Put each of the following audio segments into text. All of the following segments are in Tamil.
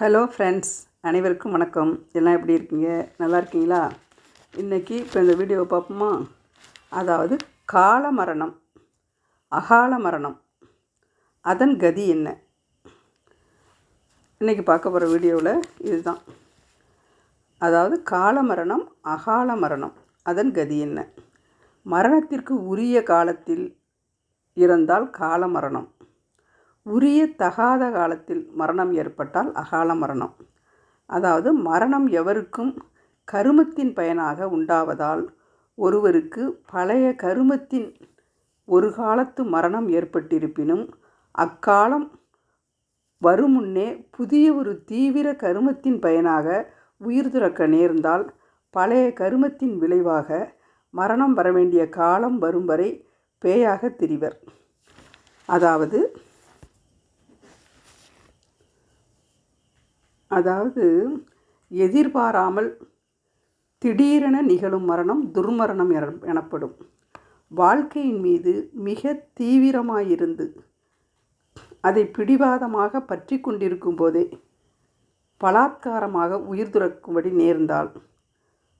ஹலோ ஃப்ரெண்ட்ஸ் அனைவருக்கும் வணக்கம். எல்லாம் எப்படி இருக்கீங்க? நல்லா இருக்கீங்களா? இன்றைக்கி இப்போ இந்த வீடியோவை பார்ப்போமா? அதாவது கால மரணம் அகால மரணம் அதன் கதி என்ன? இன்றைக்கி பார்க்க போகிற வீடியோவில் இதுதான். அதாவது கால மரணம் அகால மரணம் அதன் கதி என்ன? மரணத்திற்கு உரிய காலத்தில் இறந்தால் கால மரணம் உரிய தகாத காலத்தில் மரணம் ஏற்பட்டால் அகால மரணம். அதாவது மரணம் எவருக்கும் கருமத்தின் பயனாக உண்டாவதால் ஒருவருக்கு பழைய கருமத்தின் ஒரு காலத்து மரணம் ஏற்பட்டிருப்பினும் அக்காலம் வருமுன்னே புதிய ஒரு தீவிர கருமத்தின் பயனாக உயிர் துறக்க நேர்ந்தால் பழைய கருமத்தின் விளைவாக மரணம் வரவேண்டிய காலம் வரும் வரை பேயாக திரிவர். அதாவது அதாவது எதிர்பாராமல் திடீரென நிகழும் மரணம் துர்மரணம் என- எனப்படும். வாழ்க்கையின் மீது மிக தீவிரமாயிருந்து அதை பிடிவாதமாக பற்றி கொண்டிருக்கும் போதே பலாத்காரமாக உயிர் துறக்கும்படி நேர்ந்தால்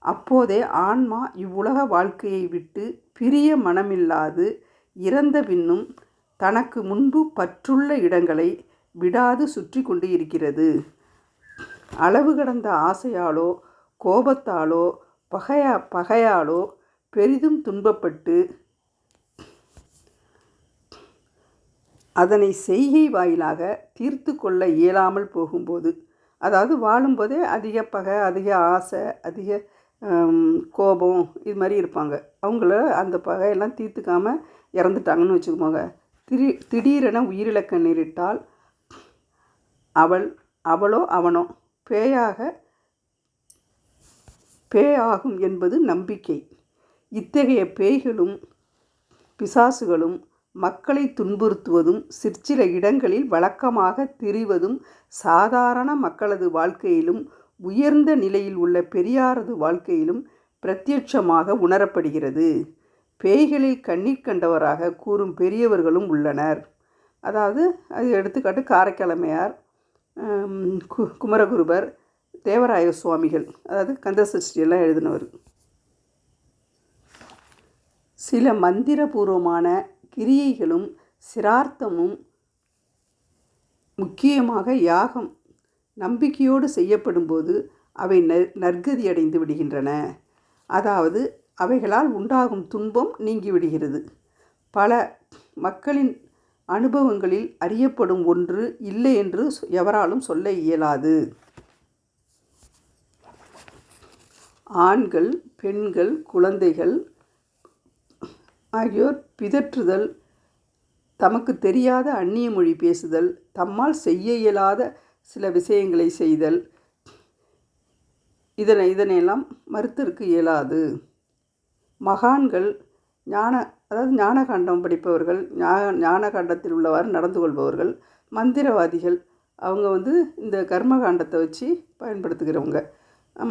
அப்போதே ஆன்மா இவ்வுலக வாழ்க்கையை விட்டு பிரிய மனமில்லாது இறந்த பின்னும் தனக்கு முன்பு பற்றுள்ள இடங்களை விடாது சுற்றி கொண்டு இருக்கிறது. அளவு கடந்த ஆசையாலோ கோபத்தாலோ பகையா பகையாலோ பெரிதும் துன்பப்பட்டு அதனை செய்கை வாயிலாக தீர்த்து கொள்ள இயலாமல் போகும்போது அதாவது வாழும்போதே அதிக பகை அதிக ஆசை அதிக கோபம் இது மாதிரி இருப்பாங்க. அவங்கள அந்த பகையெல்லாம் தீர்த்துக்காமல் இறந்துட்டாங்கன்னு வச்சுக்கோங்க. திடீ திடீரென உயிரிழக்க நேரிட்டால் அவள் அவளோ அவனோ பேயாக பேயாகும் என்பது நம்பிக்கை. இத்தகைய பேய்களும் பிசாசுகளும் மக்களை துன்புறுத்துவதும் சிற்சில இடங்களில் வழக்கமாக திரிவதும் சாதாரண மக்களது வாழ்க்கையிலும் உயர்ந்த நிலையில் உள்ள பெரியாரது வாழ்க்கையிலும் பிரத்யட்சமாக உணரப்படுகிறது. பேய்களில் கண்ணீர் கண்டவராக கூறும் பெரியவர்களும் உள்ளனர். அதாவது அது எடுத்துக்காட்டு காரைக்கிழமையார் கு குமரகுருபர் தேவராய சுவாமிகள் அதாவது கந்த சஷ்டியெல்லாம் எழுதினவர். சில மந்திரபூர்வமான கிரியைகளும் சிரார்த்தமும் முக்கியமாக யாகம் நம்பிக்கையோடு செய்யப்படும்போது அவை நற் நற்கதி அடைந்து விடுகின்றன. அதாவது அவைகளால் உண்டாகும் துன்பம் நீங்கிவிடுகிறது பல மக்களின் அனுபவங்களில் அறியப்படும் ஒன்று இல்லை என்று எவராலும் சொல்ல இயலாது. ஆண்கள் பெண்கள் குழந்தைகள் ஆகியோர் பிதற்றுதல் தமக்கு தெரியாத அந்நிய மொழி பேசுதல் தம்மால் செய்ய இயலாத சில விஷயங்களை செய்தல் இதனை இதனையெல்லாம் மறுத்திருக்க இயலாது. மகான்கள் ஞான அதாவது ஞானகாண்டம் படிப்பவர்கள் ஞா- ஞானகாண்டத்தில் உள்ளவாறு நடந்து கொள்பவர்கள் மந்திரவாதிகள் அவங்க வந்து இந்த கர்மகாண்டத்தை வச்சு பயன்படுத்துகிறவங்க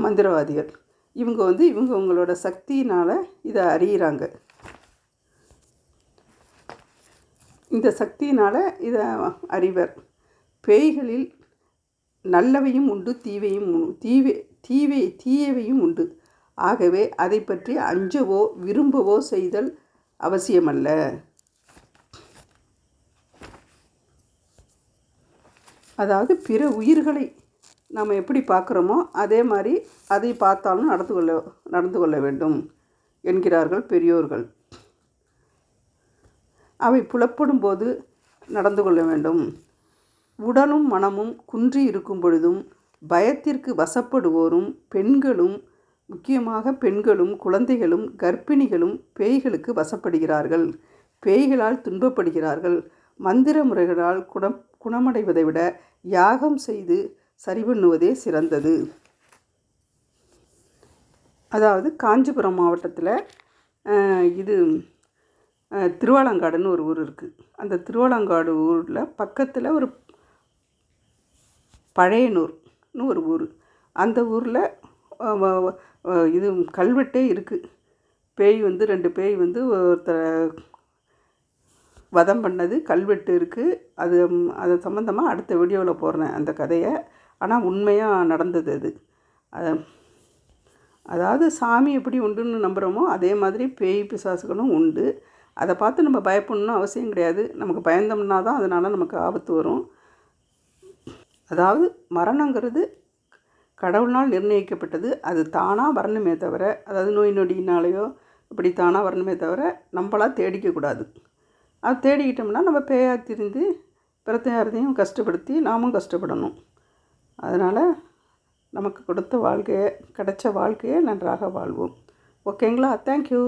மந்திரவாதிகள். இவங்க வந்து இவங்க உங்களோட சக்தியினால் இதை அறியிறாங்க. இந்த சக்தியினால் இதை அறிவர். பேய்களில் நல்லவையும் உண்டு தீவையும் தீவே தீவை தீவை தீயவையும் உண்டு. ஆகவே அதை பற்றி அஞ்சவோ விரும்பவோ செய்தல் அவசியமல்ல. அதாவது பிற உயிர்களை நாம் எப்படி பார்க்குறோமோ அதே மாதிரி அதை பார்த்தாலும் நடந்து கொள்ள நடந்து கொள்ள வேண்டும் என்கிறார்கள் பெரியோர்கள். அவை புலப்படும் போது நடந்து கொள்ள வேண்டும். உடலும் மனமும் குன்றி இருக்கும் பொழுதும் பயத்திற்கு வசப்படுவோரும் பெண்களும் முக்கியமாக பெண்களும் குழந்தைகளும் கர்ப்பிணிகளும் பேய்களுக்கு வசப்படுகிறார்கள். பேய்களால் துன்பப்படுகிறார்கள். மந்திர முறைகளால் குணம் குணமடைவதை விட யாகம் செய்து சரி பண்ணுவதே சிறந்தது. அதாவது காஞ்சிபுரம் மாவட்டத்தில் இது திருவாலங்காடுன்னு ஒரு ஊர் இருக்குது அந்த திருவாலங்காடு ஊரில் பக்கத்தில் ஒரு பழையனூர்னு ஒரு ஊர். அந்த ஊரில் இது கல்வெட்டே இருக்குது பேய் வந்து ரெண்டு பேய் வந்து ஒருத்தரை வதம் பண்ணது கல்வெட்டு இருக்குது அது அதை அது சம்மந்தமாக அடுத்த வீடியோவில் போடுறேன் அந்த கதையை. ஆனால் உண்மையாக நடந்தது அது. அதாவது சாமி எப்படி உண்டுன்னு நம்புகிறோமோ அதே மாதிரி பேய் பிசாசுகளும் உண்டு. அதை பார்த்து நம்ம பயப்படணும்னு அவசியம் கிடையாது. நமக்கு பயந்தோம்னா தான் அதனால் நமக்கு ஆபத்து வரும். அதாவது மரணங்கிறது கடவுளால் நிர்ணயிக்கப்பட்டது அது தானாக வரணுமே தவிர அதாவது நோய் நொடியினாலேயோ இப்படி தானாக வரணுமே தவிர நம்மளாக தேடிக்கக்கூடாது அது தேடிக்கிட்டோம்னா நம்ம பேயாக திரிந்து பிறத்தையாரதையும் கஷ்டப்படுத்தி நாமும் கஷ்டப்படணும். அதனால் நமக்கு கொடுத்த வாழ்க்கையை கிடைச்ச வாழ்க்கையை நன்றாக வாழ்வோம். ஓகேங்களா? தேங்க்யூ